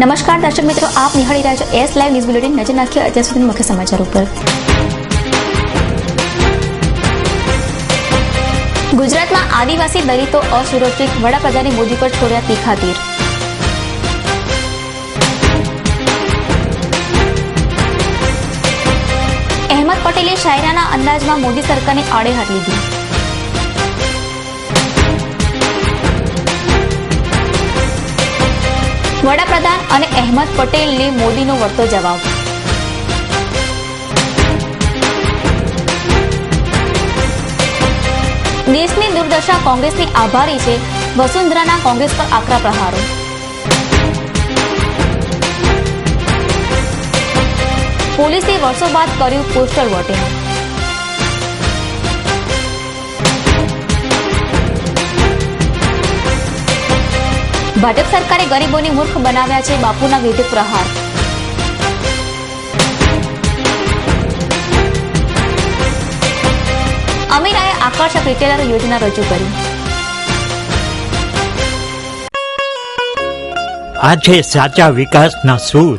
નમસ્કાર દર્શક મિત્રો, આપ નિહાળી રહ્યા છો એસ લાઈવ ન્યૂઝ બુલેટિન નજર નાખીએ અત્યાર સુધી મુખ્ય સમાચાર ઉપર. ગુજરાતમાં આદિવાસી દલિતો અસુરક્ષિત વડાપ્રધાને મોદી પર છોડ્યા તીખા તીર અહેમદ પટેલે શાયરાના અંદાજમાં મોદી સરકારને આડે હાથ લીધી. વડાપ્રધાન અને અહેમદ પટેલને મોદીનો વળતો જવાબ. દેશની દુર્દશા કોંગ્રેસની આભારી છે. વસુંધરાના કોંગ્રેસ પર આકરા પ્રહારો. પોલીસે વર્ષો બાદ કર્યું પોસ્ટર વોટિંગ. ભાજપ સરકારે ગરીબોને મૂર્ખ બનાવ્યા છે બાપુના વિરુદ્ધ પ્રહાર. અમીરાએ આકર્ષક રિટેલર યોજના રજૂ કરી. આ છે સાચા વિકાસના સૂર.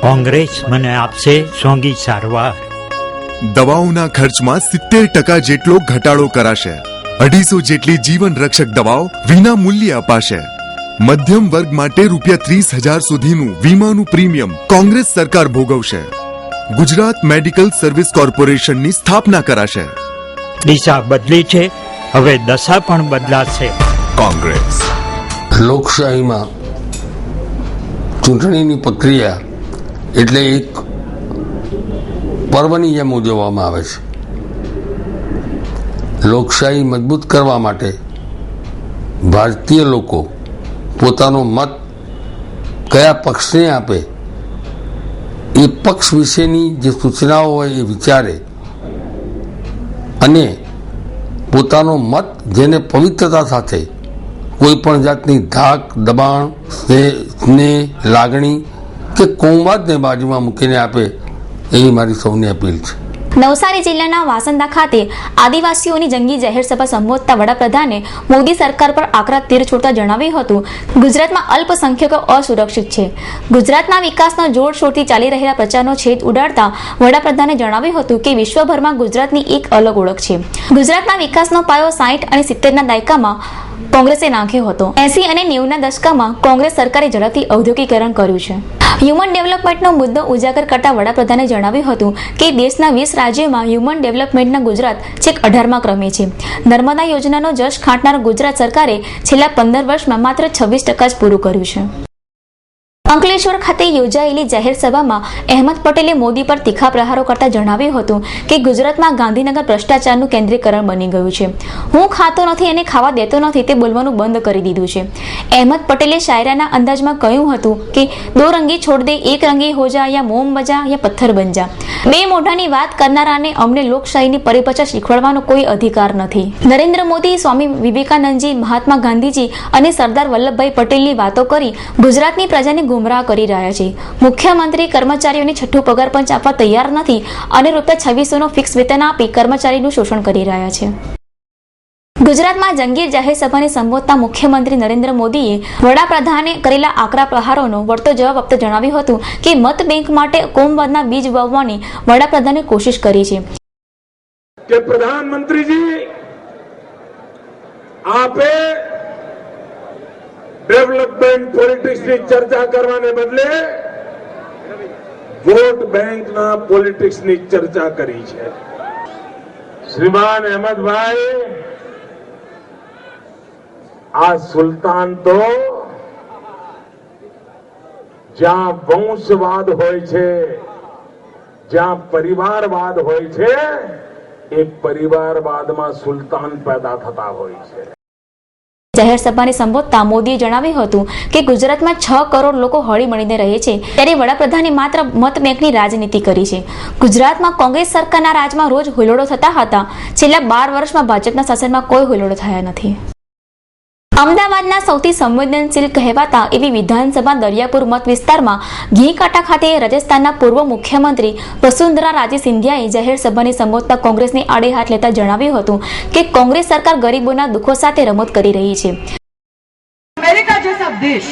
કોંગ્રેસ મને આપશે સોંગી સારવાર. દવાઓના ખર્ચમાં સિત્તેર ટકા જેટલો ઘટાડો કરાશે. અઢીસો જેટલી જીવન રક્ષક દવાઓ વિના મૂલ્યે અપાશે. મધ્યમ વર્ગ માટે રૂપિયા ત્રીસ હજાર સુધીનું વીમાનું પ્રીમિયમ કોંગ્રેસ સરકાર ભોગવશે. ગુજરાત મેડિકલ સર્વિસ કોર્પોરેશનની સ્થાપના કરાશે. દિશા બદલી છે હવે દશા પણ બદલાશે. કોંગ્રેસ. લોકશાહીમાં ચૂંટણીની પ્રક્રિયા એટલે એક પર્વની જેમ ઉજવવામાં આવે છે. લોકશાહી મજબૂત કરવા માટે ભારતીય લોકો પોતાનો મત કયા પક્ષને આપે, એ પક્ષ વિશેની જે સૂચનાઓ હોય એ વિચારે અને પોતાનો મત જેને પવિત્રતા સાથે કોઈ પણ જાતની ધાક, દબાણ, સ્નેહ લાગણી કે કૌવાદને બાજુમાં મૂકીને આપે, એવી મારી સૌની અપીલ છે. નવસારી જિલ્લાના વાસંદા ખાતે આદિવાસીઓની જંગી જાહેર સભા સંબોધતા વડાપ્રધાને મોદી સરકાર પર આકરા તીર છોડતા જણાવ્યું હતું, ગુજરાતમાં અલ્પસંખ્યકો અસુરક્ષિત છે. ગુજરાતના વિકાસનો જોરશોરથી ચાલી રહેલા પ્રચારનો છેદ ઉડાડતા વડાપ્રધાને જણાવ્યું હતું કે વિશ્વભરમાં ગુજરાતની એક અલગ ઓળખ છે. ગુજરાતના વિકાસનો પાયો સાઠ અને સિત્તેરના દાયકામાં કોંગ્રેસે નાખ્યો હતો. એસી અને નેવુંના દશકામાં કોંગ્રેસ સરકારે ઝડપથી ઔદ્યોગિકરણ કર્યું છે. હ્યુમન ડેવલપમેન્ટનો મુદ્દો ઉજાગર કરતા વડાપ્રધાને જણાવ્યું હતું કે દેશના વીસ રાજ્યોમાં હ્યુમન ડેવલપમેન્ટના ગુજરાત છેક અઢારમાં ક્રમે છે. નર્મદા યોજનાનો જશ ખાંટનાર ગુજરાત સરકારે છેલ્લા પંદર વર્ષમાં માત્ર છવ્વીસ ટકા જ પૂરું કર્યું છે. અંકલેશ્વર ખાતે યોજાયેલી જાહેર સભામાં અહેમદ પટેલે મોદી પર તીખા પ્રહારો કરતા જણાવ્યું હતું કે ગુજરાતમાં ગાંધીનગર ભ્રષ્ટાચારનું કેન્દ્રીકરણ બની ગયું છે. હું ખાતો નથી અને ખાવા દેતો નથી તે બોલવાનું બંધ કરી દીધું છે. અહેમદ પટેલે શાયરાના અંદાજમાં કહ્યું હતું કે, દો રંગી છોડ દે, એક રંગી હો જા, યા મોમ બજા, યા પથ્થર બન જા. બે મોઢાની વાત કરનારાને અમને લોકશાહીની પરિભાષા શીખવાડવાનો કોઈ અધિકાર નથી. નરેન્દ્ર મોદી, સ્વામી વિવેકાનંદજી, મહાત્મા ગાંધીજી અને સરદાર વલ્લભભાઈ પટેલની વાતો કરી ગુજરાતની પ્રજાને ગુમરાહ કરી રહ્યા છે. મુખ્યમંત્રી કર્મચારીઓને છઠ્ઠું પગાર પંચ આપવા તૈયાર નથી અને રૂપિયા છવ્વીસોનું ફિક્સ વેતન આપી કર્મચારીનું શોષણ કરી રહ્યા છે. ગુજરાતમાં જંગીર જાહેર સભાને સંબોધતા મુખ્યમંત્રી નરેન્દ્ર મોદીએ વડાપ્રધાને કરેલા આકરા પ્રહારોનો વળતો જવાબ આપતા જણાવ્યું હતું કે મત બેંક માટે કોમવાદના બીજ વાવવાની વડાપ્રધાને કોશિશ કરી છે. કે પ્રધાનમંત્રીજી, આપે ડેવલપમેન્ટ પોલિટિક્સની ચર્ચા કરવાને બદલે વોટ બેંકના પોલિટિક્સની ચર્ચા કરી છે. શ્રીમાન અહેમદભાઈ, આ સુલતાન તો જ્યાં વંશવાદ હોય છે, જ્યાં પરિવારવાદ હોય છે, એ પરિવારવાદમાં સુલતાન પેદા થતા હોય છે. જાહેર સંબોધતા મોદીએ જણાવ્યું હતું કે ગુજરાતમાં છ કરોડ લોકો હળી મળીને રહે છે. ત્યારે વડાપ્રધાને માત્ર મત બેંકની રાજનીતિ કરી છે. ગુજરાતમાં કોંગ્રેસ સરકારના રાજમાં રોજ હુલોડો થતા હતા. છેલ્લા બાર વર્ષમાં ભાજપના શાસનમાં કોઈ હુલોડો થયા નથી. અમદાવાદના સૌથી સંવેદનશીલ કહેવાતા એવી વિધાનસભા દરિયાપુર મત વિસ્તારમાં ઘીકાટા ખાતે રાજસ્થાનના પૂર્વ મુખ્યમંત્રી વસુંધરા રાજે સિંધિયાએ જાહેર સભાને સંબોધતા કોંગ્રેસને આડે હાથ લેતા જણાવ્યું હતું કે કોંગ્રેસ સરકાર ગરીબોના દુઃખો સાથે રમત કરી રહી છે अमेरिका जैसा देश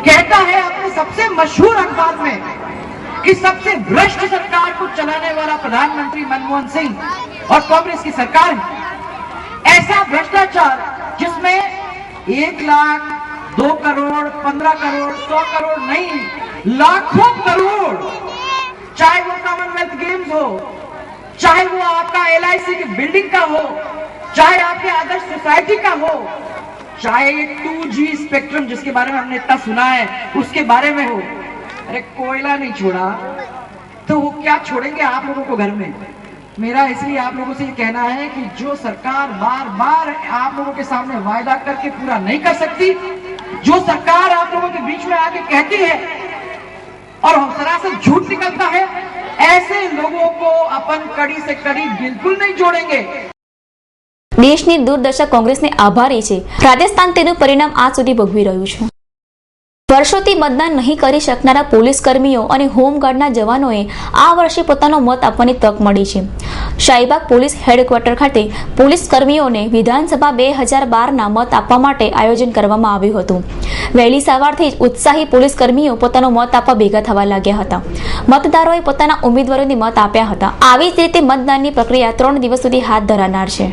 कहता है अपने सब इस सबसे भ्रष्ट सरकार को चलाने वाला प्रधानमंत्री मनमोहन सिंह और कांग्रेस की सरकार है ऐसा भ्रष्टाचार जिसमें एक लाख, दो करोड़, पंद्रह करोड़, सौ करोड़ नहीं, लाखों करोड़। चाहे वो कॉमनवेल्थ गेम्स हो, चाहे वो आपका LIC की बिल्डिंग का हो, चाहे आपके आदर्श सोसाइटी का हो, चाहे टू जी स्पेक्ट्रम जिसके बारे में हमने इतना सुना है, उसके बारे में हो। अरे कोयला नहीं छोड़ा तो वो क्या छोड़ेंगे आप लोगों को घर में? मेरा इसलिए आप लोगों से ये कहना है कि जो सरकार बार बार आप लोगों के सामने वायदा करके पूरा नहीं कर सकती जो सरकार आप लोगों के बीच में आके कहती है और सरासर झूठ निकलता है ऐसे लोगों को अपन कड़ी से कड़ी बिल्कुल नहीं जोड़ेंगे દેશની દુર્દશા કોંગ્રેસને આભારી છે રાજસ્થાન તેનું પરિણામ આજ સુધી ભોગવી રહ્યું છે વર્ષોથી મતદાન નહીં કરી શકનારા પોલીસ કર્મીઓ અને હોમગાર્ડના જવાનોએ આ વર્ષે પોતાનો મત આપવાની તક મળી છે. શાહીબાગ પોલીસ હેડક્વાર્ટર ખાતે પોલીસ કર્મીઓને વિધાનસભા બે હજાર બારના મત આપવા માટે આયોજન કરવામાં આવ્યું હતું. વહેલી સવારથી જ ઉત્સાહી પોલીસ કર્મીઓ પોતાનો મત આપવા ભેગા થવા લાગ્યા હતા. મતદારોએ પોતાના ઉમેદવારોને મત આપ્યા હતા. આવી જ રીતે મતદાનની પ્રક્રિયા ત્રણ દિવસ સુધી હાથ ધરાનાર છે.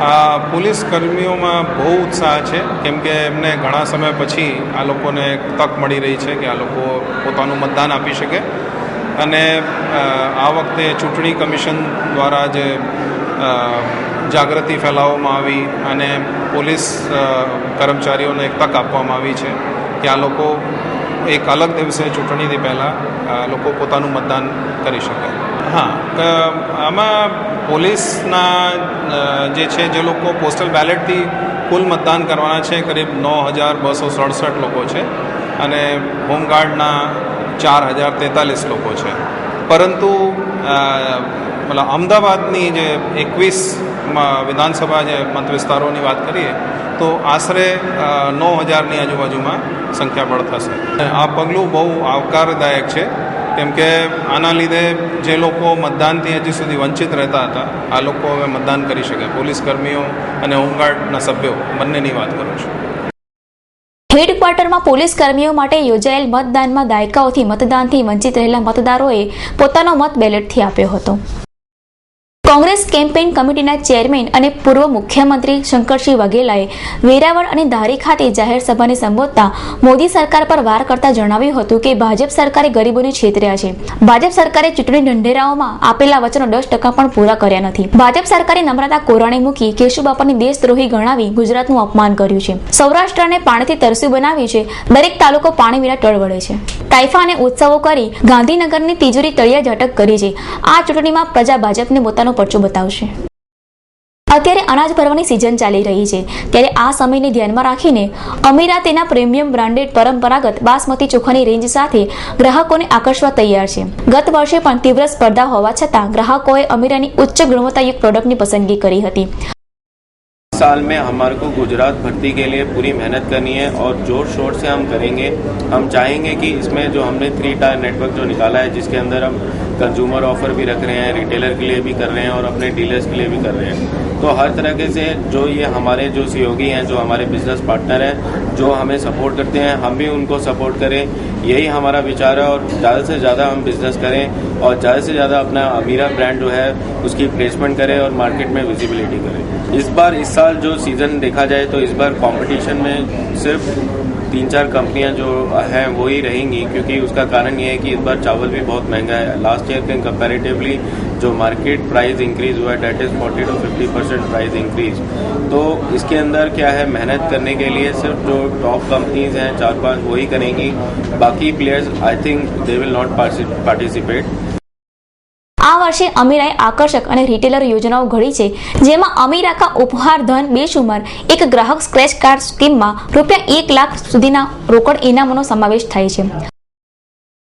આ પોલીસ કર્મીઓમાં બહુ ઉત્સાહ છે. કેમ કે એમને ઘણા સમય પછી આ લોકોને તક મળી રહી છે કે આ લોકો પોતાનું મતદાન આપી શકે. અને આ વખતે ચૂંટણી કમિશન દ્વારા જે જાગૃતિ ફેલાવવામાં આવી અને પોલીસ કર્મચારીઓને એક તક આપવામાં આવી છે કે આ લોકો એક અલગ દિવસે ચૂંટણીથી પહેલાં લોકો પોતાનું મતદાન કરી શકે. હા. આમાં પોલીસના જે છે, જે લોકો પોસ્ટલ બેલેટથી કુલ મતદાન કરવાના છે, કરીબ નવ હજાર બસો સડસઠ લોકો છે અને હોમગાર્ડના ચાર હજાર તેતાલીસ લોકો છે. પરંતુ મતલબ અમદાવાદની જે એકવીસ વિધાનસભા જે મત વિસ્તારોની વાત કરીએ, તો આશરે નવ હજારની આજુબાજુમાં સંખ્યાબળ થશે. આ પગલું બહુ આવકારદાયક છે. કેમ આના લીધે જે લોકો મતદાનથી હજી સુધી વંચિત રહેતા હતા, આ લોકો હવે મતદાન કરી શકે. પોલીસ કર્મીઓ અને હોમગાર્ડના સભ્યો બંનેની વાત કરું છું. હેડક્વાર્ટરમાં પોલીસ કર્મીઓ માટે યોજાયેલ મતદાનમાં દાયકાઓથી મતદાનથી વંચિત રહેલા મતદારોએ પોતાનો મત બેલેટથી આપ્યો હતો. કોંગ્રેસ કેમ્પેઇન કમિટીના ચેરમેન અને પૂર્વ મુખ્યમંત્રી શંકરસિંહ વઘેલાએ વેરાવળ અને ધારી ખાતે જાહેર સભાને સંબોધતા મોદી સરકાર પર વાર કરતા જણાવ્યું હતું કે ભાજપ સરકારે ગરીબોને છેતર્યા છે. ભાજપ સરકારે ચૂંટણી ઢંઢેરાઓમાં આપેલા વચનો દસ ટકા પણ પૂરા કર્યા નથી. ભાજપ સરકારે નમ્રતા કોરાણે મૂકી કેશુબાપાને દેશદ્રોહી ગણાવી ગુજરાતનું અપમાન કર્યું છે. સૌરાષ્ટ્રને પાણીથી તરસ્યું બનાવ્યું છે. દરેક તાલુકો પાણી વિના ટળવળે છે. તાઇફા અને ઉત્સવો કરી ગાંધીનગરની તિજોરી તળિયા ઝટક કરી છે. આ ચૂંટણીમાં પ્રજા ભાજપને પોતાનો પરચો બતાવશે અત્યારે અનાજ ભરવાની સિઝન ચાલી રહી છે ત્યારે આ સમયને ધ્યાનમાં રાખીને અમીરા તેના પ્રીમિયમ બ્રાન્ડેડ પરંપરાગત બાસમતી ચોખાની રેન્જ સાથે ગ્રાહકોને આકર્ષવા તૈયાર છે ગત વર્ષે પણ તીવ્ર સ્પર્ધા હોવા છતાં ગ્રાહકોએ અમીરાની ઉચ્ચ ગુણવત્તાયુક્ત પ્રોડક્ટની પસંદગી કરી હતી साल में हमारे को गुजरात भर्ती के लिए पूरी मेहनत करनी है और जोर शोर से हम करेंगे हम चाहेंगे कि इसमें जो हमने थ्री टायर नेटवर्क जो निकाला है जिसके अंदर हम कंज्यूमर ऑफर भी रख रहे हैं रिटेलर के लिए भी कर रहे हैं और अपने डीलर्स के लिए भी कर रहे हैं तो हर तरह के से जो ये हमारे जो सहयोगी हैं, जो हमारे बिज़नेस पार्टनर हैं, जो हमें सपोर्ट करते हैं, हम भी उनको सपोर्ट करें। यही हमारा विचार है और ज़्यादा से ज़्यादा हम बिज़नेस करें और ज़्यादा से ज़्यादा अपना अमीरा ब्रांड जो है, उसकी प्लेसमेंट करें और मार्केट में विजिबिलिटी करें। इस बार, इस साल जो सीज़न देखा जाए तो इस बार कंपटीशन में सिर्फ़ तीन चार कंपनियाँ जो हैं, वो ही रहेंगी, क्योंकि उसका कारण ये है कि इस बार चावल भी बहुत महँगा है। लास्ट ईयर के कंपैरेटिवली जो मार्केट प्राइस इंक्रीज हुआ है that is forty to fifty percent price increase तो इसके अंदर क्या है मेहनत करने के लिए सिर्फ जो टॉप कंपनीज हैं चार पांच वही करेंगी बाकी players I think they will not participate આ વર્ષે અમીરાએ આકર્ષક અને રિટેલર યોજનાઓ ઘડી છે જેમાં અમીરાકા ઉપહાર ધન બેશુમાર એક ગ્રાહક સ્ક્રેચ કાર્ડ સ્કીમમાં રૂપિયા એક લાખ સુધીના રોકડ ઇનામોનો સમાવેશ થાય છે